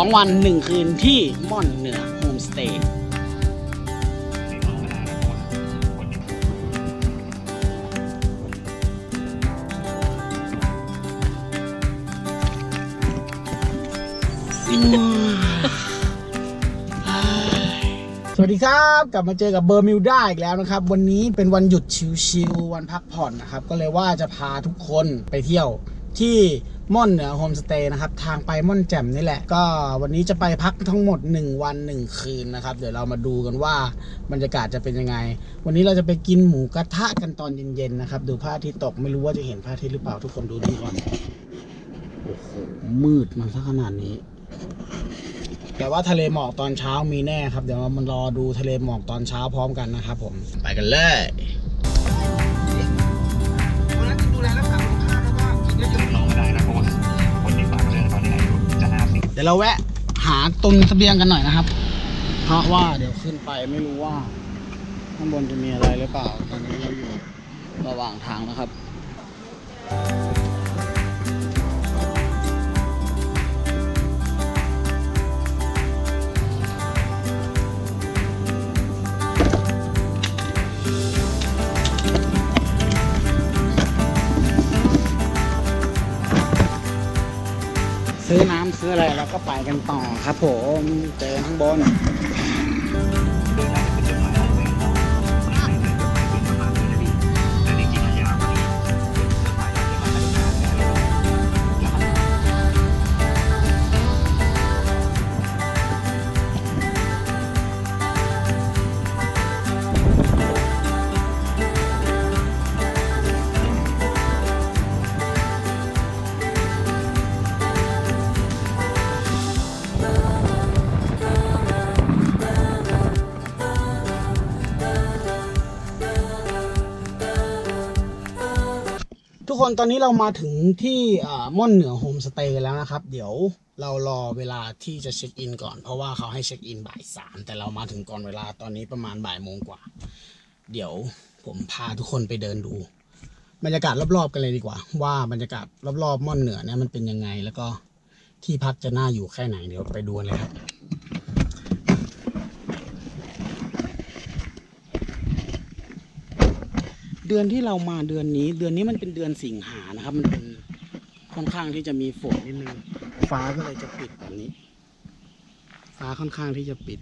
2 วัน 1 คืนที่ม่อนเหนือโฮมสเตย์สวัสดีครับกลับมาเจอกับเบอร์มิวด้าอีกแล้วนะครับ วันนี้เป็นวันหยุดชิวๆวันพักผ่อนนะครับ ก็เลยว่าจะพาทุกคนไปเที่ยวที่ ม่อนเหนือโฮมสเตย์นะครับ ทางไปม่อนแจ่มนี่แหละ ก็วันนี้จะไปพักทั้งหมด 1 วัน 1 คืนนะครับ เดี๋ยวเรามาดูกันว่าบรรยากาศจะเป็นยังไง วันนี้เราจะไปกินหมูกระทะกันตอนเย็นๆนะครับ ดูพระอาทิตย์ตกไม่รู้ว่าจะเห็นพระอาทิตย์หรือเปล่าทุกคนดูนี่ก่อนโอ้โหมืดมาซะขนาดนี้ แต่ว่าทะเลหมอกตอนเช้ามีแน่ครับ เดี๋ยวมันรอดูทะเลหมอกตอนเช้าพร้อมกันนะครับผมไปกันเลย ดี๋ยวเราแวะหาตุนเสบียงกันหน่อยนะครับ เพราะว่าเดี๋ยวขึ้นไปไม่รู้ว่า ข้างบนจะมีอะไรหรือเปล่าตอนนี้เราอยู่ระหว่างทางนะครับ ซื้อน้ำซื้ออะไรเราก็ไปกันต่อครับผม เจอข้างบน ตอนนี้เรามาถึงที่ม่อนเหนือโฮมสเตย์แล้วนะครับ เดี๋ยวเรารอเวลาที่จะเช็คอินก่อน เพราะว่าเขาให้เช็คอินบ่ายสามแต่เรามาถึงก่อนเวลาตอนนี้ประมาณบ่ายโมงกว่า เดี๋ยวผมพาทุกคนไปเดินดู บรรยากาศรอบๆกันเลยดีกว่า ว่าบรรยากาศรอบๆม่อนเหนือเนี่ยมันเป็นยังไง แล้วก็ที่พักจะน่าอยู่แค่ไหนเดี๋ยวไปดูเลยครับ เดือนที่เรามาเดือนนี้ เดือนนี้มันเป็นเดือนสิงหานะครับ มันเป็นค่อนข้างที่จะมีฝนนิดนึงฟ้าก็เลยจะปิดแบบนี้ ฟ้าค่อนข้างที่จะปิด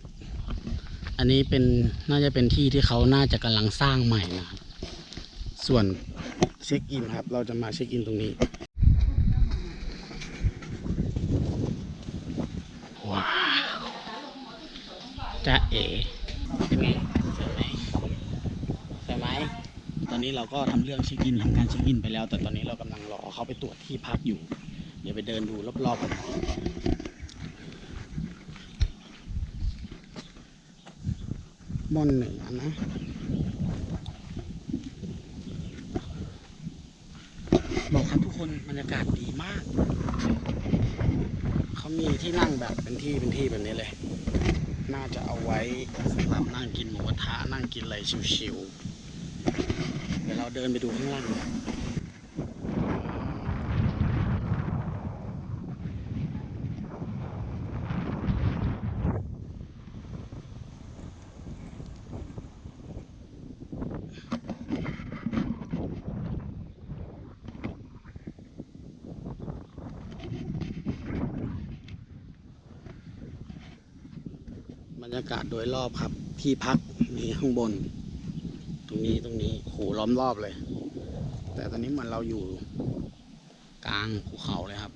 อันนี้เป็นน่าจะเป็นที่ที่เขาน่าจะกำลังสร้างใหม่นะครับส่วนเช็คอินครับ เราจะมาเช็คอินตรงนี้ว้าวจะเอ๋เป็นไงสวยไหม ใช่ไหม ต อนนี้เราก็ทำเรื่องเช็คอินทำการเช็คอินไปแล้ว แต่ตอนนี้เรากำลังรอเขาไปตรวจที่พักอยู่ เดี๋ยวไปเดินดูรอบๆกันบอนเหนือนะบอกครับทุกคนบรรยากาศดีมาก เขามีที่นั่งแบบเป็นที่เป็นที่แบบนี้เลย น่าจะเอาไว้สำหรับนั่งกินหมูกระทะนั่งกินอะไรชิวๆ เดินไปดูข้างล่างบรรยากาศโดยรอบครับ ที่พักมีข้างบน ตรงนี้ตรงนี้โหล้อมรอบเลย แต่ตอนนี้เหมือนเราอยู่กลางภูเขาเลยครับ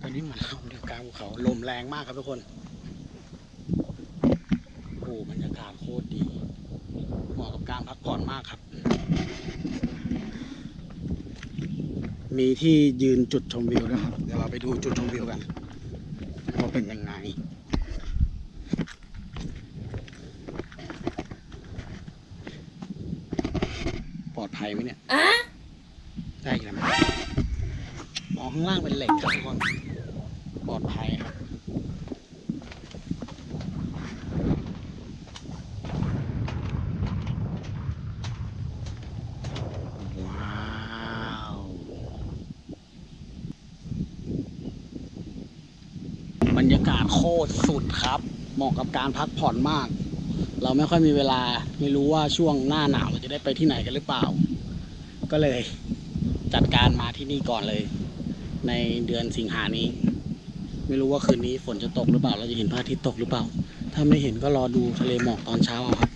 ตอนนี้เหมือนเราอยู่กลางภูเขาลมแรงมากครับทุกคนโอ้บรรยากาศโคตรดีเหมาะกับการพักผ่อนมากครับ มีที่ยืนจุดชมวิวด้วยครับ เดี๋ยวเราไปดูจุดชมวิวกันว่าเป็นยังไง ปลอดภั ยไหมเนี่ยได้อีกแล้วไหมมองข้างล่างเป็นเหล็กครับทุกคนปลอดภัยครับว้าวบรรยากาศโคตรสุดครับ เหมาะกับการพักผ่อนมาก เราไม่ค่อยมีเวลา ไม่รู้ว่าช่วงหน้าหนาวเราจะได้ไปที่ไหนกันหรือเปล่า ก็เลยจัดการมาที่นี่ก่อนเลย ในเดือนสิงหานี้ ไม่รู้ว่าคืนนี้ฝนจะตกหรือเปล่า เราจะเห็นพระอาทิตย์ตกหรือเปล่า ถ้าไม่เห็นก็รอดูทะเลหมอกตอนเช้าเอาครับ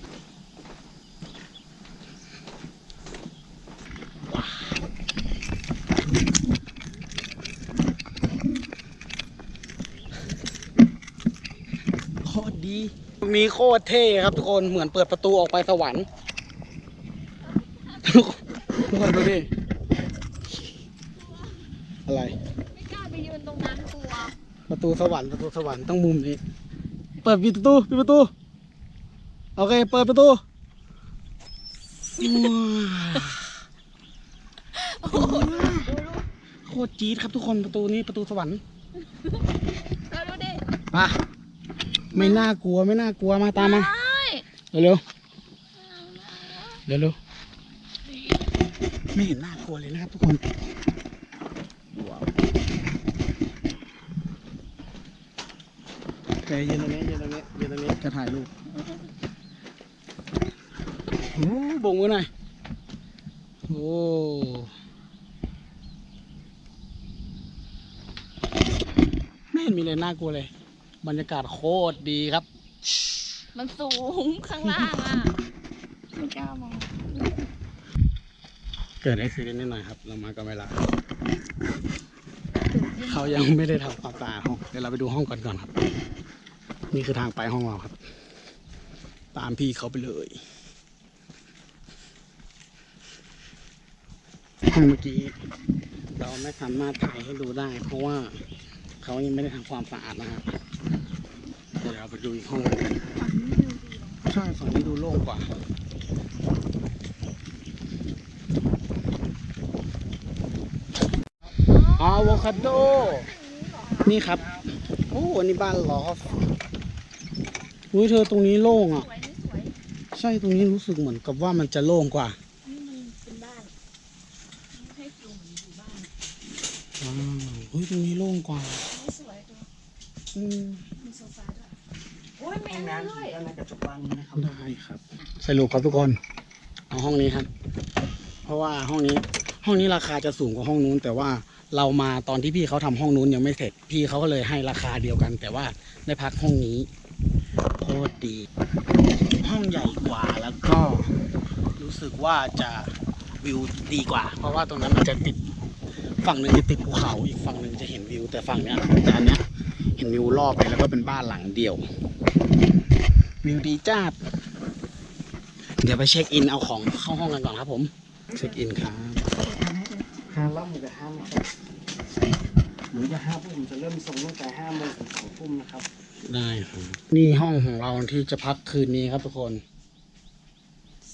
โคตรดีมีโคตรเท่ครับทุกคนเหมือนเปิดประตูออกไปสวรรค์ คนทุกคนดูดิ อะไร ไม่กล้าไปยืนตรงนั้นกลัว ประตูสวรรค์ประตูสวรรค์ต้องมุมนี้ เปิดปิดประตูปิดประตู โอเค เปิดประตูว้าวโคตรจี๊ดครับทุกคนประตูนี้ประตูสวรรค์แล้วดูดิมาไม่น่ากลัวไม่น่ากลัวมาตามมาใช่เร็วๆเร็วเร็วๆ ไม่เห็นน่ากลัวเลยนะครับทุกคนว้าวแต่ยืนตรงนี้ยืนตรงนี้ยืนตรงนี้จะถ่ายรูปโอ้บงมือหน่อยโอ้ไม่เห็นมีเลยน่ากลัวเลย บรรยากาศโคตรดีครับ มันสูงข้างล่างอะ ไม่กล้ามอง เกิดอุบิเหตุนิดหน่อยครับ เรามากับเวลา เขายังไม่ได้ทำความสะอาดห้องเดี๋ยวเราไปดูห้องก่อนก่อนครับ นี่คือทางไปห้องเราครับ ตามพี่เขาไปเลย ห้องเมื่อกี้เราไม่สามารถถ่ายให้ดูได้ เพราะว่าเขายังไม่ได้ทำความสะอาดนะครับเดี๋ยวเราไปดูอีกห้องนึงใช่ฝั่งนี้ดูโล่งกว่า อะโวคาโด นี่ครับ โอ้อันนี้บ้านลอฟอุ้ยเธอตรงนี้โล่งอะสวยนี่สวยใช่ตรงนี้รู้สึกเหมือนกับว่ามันจะโล่งกว่านี่มันเป็นบ้านให้ฟิลเหมือนอยู่บ้านอ้าวเฮ้ยตรงนี้โล่งกว่านี่สวยตัวอืมมีโซฟาด้วยโอ้ยมีอันนั้นด้วยได้ครับ สรุปครับทุกคน เอาห้องนี้ครับ เพราะว่าห้องนี้ ห้องนี้ราคาจะสูงกว่าห้องนู้นแต่ว่า เรามาตอนที่พี่เขาทำห้องนู้นยังไม่เสร็จ พี่เขาก็เลยให้ราคาเดียวกัน แต่ว่าได้พักห้องนี้โคตรดี ห้องใหญ่กว่าแล้วก็รู้สึกว่าจะวิวดีกว่า เพราะว่าตรงนั้นมันจะติดฝั่งหนึ่งจะติดภูเขาอีกฝั่งหนึ่งจะเห็นวิว แต่ฝั่งเนี้ยแต่อันเนี้ยเห็นวิวรอบไปแล้วก็เป็นบ้านหลังเดียว วิวดีจ้าเดี๋ยวไปเช็คอินเอาของเข้าห้องกันก่อนครับผม เช็คอินครับ ห้าล่ำหรือจะห้าโมงหรือจะห้าทุ่มจะเริ่มส่งตั้งแต่ห้าโมงถึงสองทุ่มนะครับ ได้ครับนี่ห้องของเราที่จะพักคืนนี้ครับทุกคน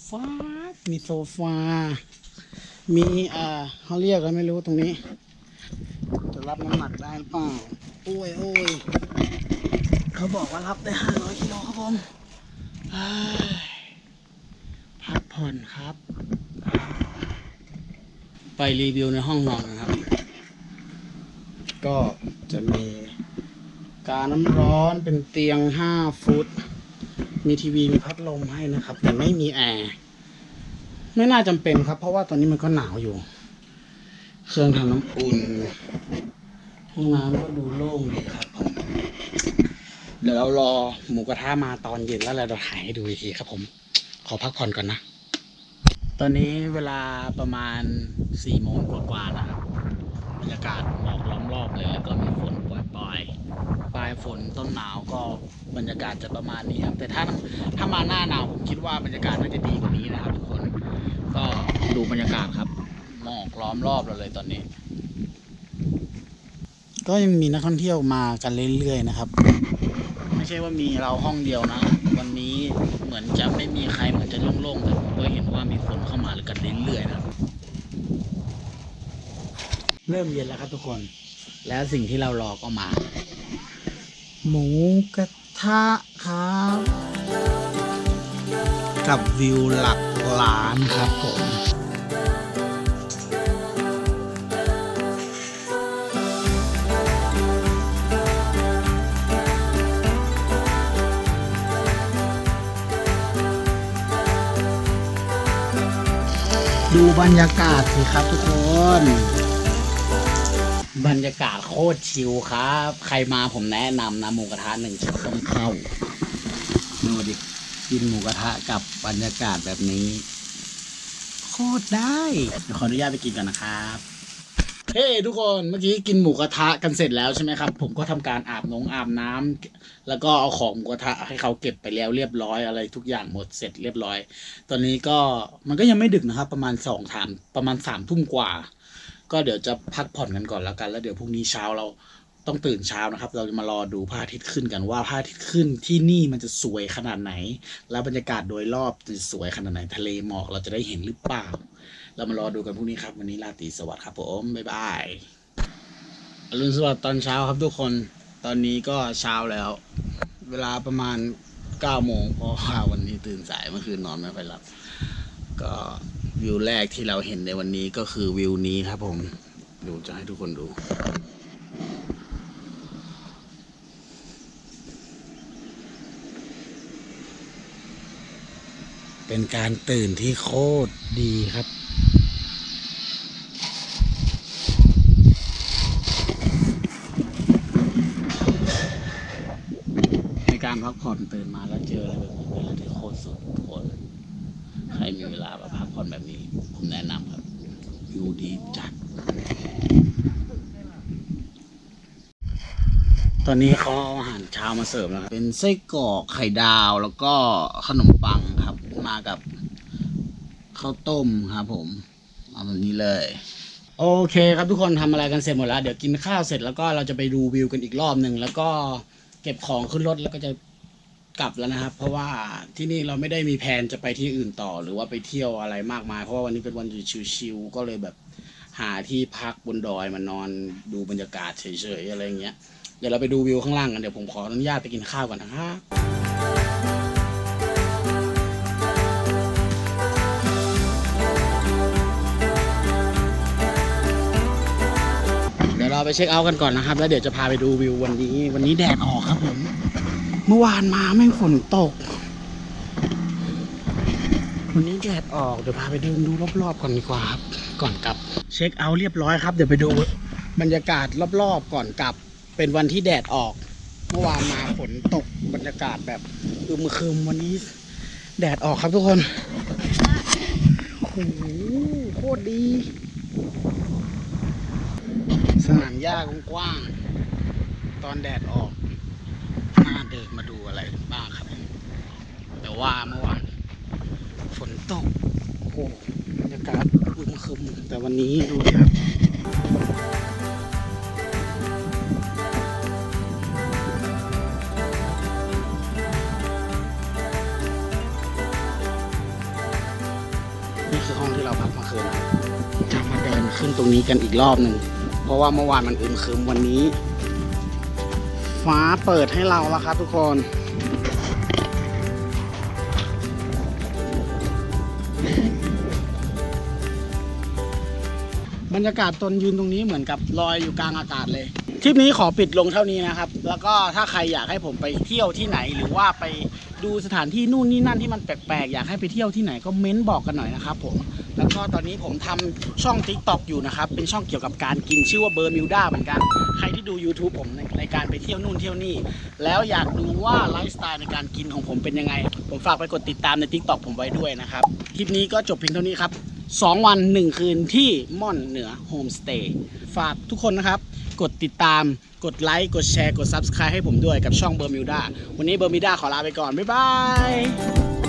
ฟ้าดมีโซฟา มีอ่าเขาเรียกกันไม่รู้ตรงนี้ จะรับน้ำหนักได้หรือเปล่าโอ้ยโอ้ยเขาบอกว่ารับได้ห้าร้อยกิโลครับผมเฮ้ยพักผ่อนครับ ไปรีวิวในห้องนอนนะครับ ก็จะมีกาน้ำร้อนเป็นเตียง 5 ฟุต มีทีวีมีพัดลมให้นะครับ แต่ไม่มีแอร์ ไม่น่าจำเป็นครับ เพราะว่าตอนนี้มันก็หนาวอยู่ เครื่องทำน้ำอุ่น ห้องน้ำก็ดูโล่งดีครับผม เดี๋ยวเรารอหมูกระทะมาตอนเย็นแล้วเราถ่ายให้ดูอีกทีครับผม ขอพักผ่อนก่อนนะ ตอนนี้เวลาประมาณ4โมงกว่าๆนะครับบรรยากาศหมอกล้อมรอบเลยแล้วก็มีฝนปล่อยๆปลายฝนต้นหนาวก็บรรยากาศจะประมาณนี้ครับ แต่ถ้าถ้ามาหน้าหนาวผมคิดว่าบรรยากาศน่าจะดีกว่านี้นะครับทุกคนก็ดูบรรยากาศครับหมอกล้อมรอบเราเลยตอนนี้ ก็ยังมีนักท่องเที่ยวมากันเรื่อยๆนะครับ ไม่ใช่ว่ามีเราห้องเดียวนะ วันนี้เหมือนจะไม่มีใครเหมือนจะโล่งๆแต่ผมก็เห็นว่ามีคนเข้ามากันเรื่อยๆนะครับ เริ่มเย็นแล้วครับทุกคน แล้วสิ่งที่เรารอก็มา หมูกระทะครับ กับวิวหลักล้านครับผม ดูบรรยากาศสิครับทุกคน บรรยากาศโคตรชิลครับ ใครมาผมแนะนำนะหมูกระทะหนึ่งชุดต้องเข้าดูดิกินหมูกระทะกับบรรยากาศแบบนี้ โคตรได้ขออนุญาตไปกินกันนะครับ เฮ้ทุกคนเมื่อกี้กินหมูกระทะกันเสร็จแล้วใช่ไหมครับ ผมก็ทำการอาบนงอาบน้ำแล้วก็เอาของหมูกระทะให้เขาเก็บไปแล้วเรียบร้อยอะไรทุกอย่างหมดเสร็จเรียบร้อย ตอนนี้ก็มันก็ยังไม่ดึกนะครับ ประมาณสองสามประมาณสามทุ่มกว่า ก็เดี๋ยวจะพักผ่อนกันก่อนแล้วกัน แล้วเดี๋ยวพรุ่งนี้เช้าเรา ต้องตื่นเช้านะครับ เราจะมารอดูพระอาทิตย์ขึ้นกันว่าพระอาทิตย์ขึ้นที่นี่มันจะสวยขนาดไหน แล้วบรรยากาศโดยรอบจะสวยขนาดไหน ทะเลหมอกเราจะได้เห็นหรือเปล่า เรามารอดูกันพรุ่งนี้ครับ วันนี้ราตรีสวัสดิ์ครับผมบ๊ายบายอรุณสวัสดิ์ตอนเช้าครับทุกคนตอนนี้ก็เช้าแล้ว เวลาประมาณ9โมงเพราะว่าวันนี้ตื่นสายเมื่อคืนนอนไม่ค่อยหลับ ก็วิวแรกที่เราเห็นในวันนี้ก็คือวิวนี้ครับผมดูจะให้ทุกคนดู เป็นการตื่นที่โคตรดีครับ ในการพักผ่อนตื่นมาแล้วเจออะไรแบบนี้เป็นอะไรที่โคตรสุดทุกคนใครมีเวลามาพักผ่อนแบบนี้ ผมแนะนำครับวิวดีจัด ตอนนี้เขาเอาอาหารเช้ามาเสิร์ฟแล้วครับ เป็นไส้กรอกไข่ดาวแล้วก็ขนมปังครับ มากับข้าวต้มครับผมเอาแบบนี้เลย โอเคครับทุกคนทำอะไรกันเสร็จหมดแล้ว เดี๋ยวกินข้าวเสร็จแล้วก็เราจะไปดูวิวกันอีกรอบหนึ่งแล้วก็เก็บของขึ้นรถแล้วก็จะกลับแล้วนะครับ เพราะว่าที่นี่เราไม่ได้มีแผนจะไปที่อื่นต่อ หรือว่าไปเที่ยวอะไรมากมาย เพราะว่าวันนี้เป็นวันชิวๆก็เลยแบบหาที่พักบนดอยมานอนดูบรรยากาศเฉยๆอะไรเงี้ยเดี๋ยวเราไปดูวิวข้างล่างกันเดี๋ยวผมขออนุญาตไปกินข้าวก่อนนะครับ เราไปเช็คเอาท์กันก่อนนะครับ แล้วเดี๋ยวจะพาไปดูวิววันนี้ วันนี้แดดออกครับผม เมื่อวานมาแม่งฝนตก วันนี้แดดออก เดี๋ยวพาไปเดินดูรอบๆก่อนดีกว่าครับ ก่อนกลับ เช็คเอาท์เรียบร้อยครับ เดี๋ยวไปดูบรรยากาศรอบๆก่อนกลับ เป็นวันที่แดดออก เมื่อวานมาฝนตก บรรยากาศแบบอึมครึมวันนี้ แดดออกครับทุกคน โอ้โหโคตรดี สนามหญ้ากว้างๆ ตอนแดดออกน่าเดินมาดูอะไรบ้างครับ แต่ว่าเมื่อวานฝนตก โอ้โหบรรยากาศอึมครึมแต่วันนี้ดูครับนี่คือห้องที่เราพักเมื่อคืนครับจะมาเดินขึ้นตรงนี้กันอีกรอบหนึ่ง เพราะว่าเมื่อวานมันอึมครึมวันนี้ ฟ้าเปิดให้เราแล้วครับทุกคนบรรยากาศตนยืนตรงนี้เหมือนกับลอยอยู่กลางอากาศเลยทริปนี้ขอปิดลงเท่านี้นะครับ แล้วก็ถ้าใครอยากให้ผมไปเที่ยวที่ไหน หรือว่าไปดูสถานที่นู่นนี่นั่นที่มันแปลกๆอยากให้ไปเที่ยวที่ไหนก็เม้นบอกกันหน่อยนะครับผม แล้วก็ตอนนี้ผมทำช่อง t ิ k t o k อยู่นะครับ เป็นช่องเกี่ยวกับการกินชื่อว่าเบอร์มิวด้าเหมือนกัน ใครที่ดู YouTube ผมในในการไปเที่ยวนู่นเที่ยวนี่ แล้วอยากดูว่าไลฟ์สไตล์ในการกินของผมเป็นยังไง ผมฝากไปกดติดตามใน t ิ k t o k ผมไว้ด้วยนะครับ คลิปนี้ก็จบเพียงเท่านี้ครับ 2 วัน 1 คืนที่ม่อนเหนือโฮมสเตย์ ฝากทุกคนนะครับ กดติดตาม กดไลค์ กดแชร์ กด Subscribe ให้ผมด้วยกับช่องเบอร์มิวด้าวันนี้เบอร์มิวด้าขอลาไปก่อน บ๊ายบาย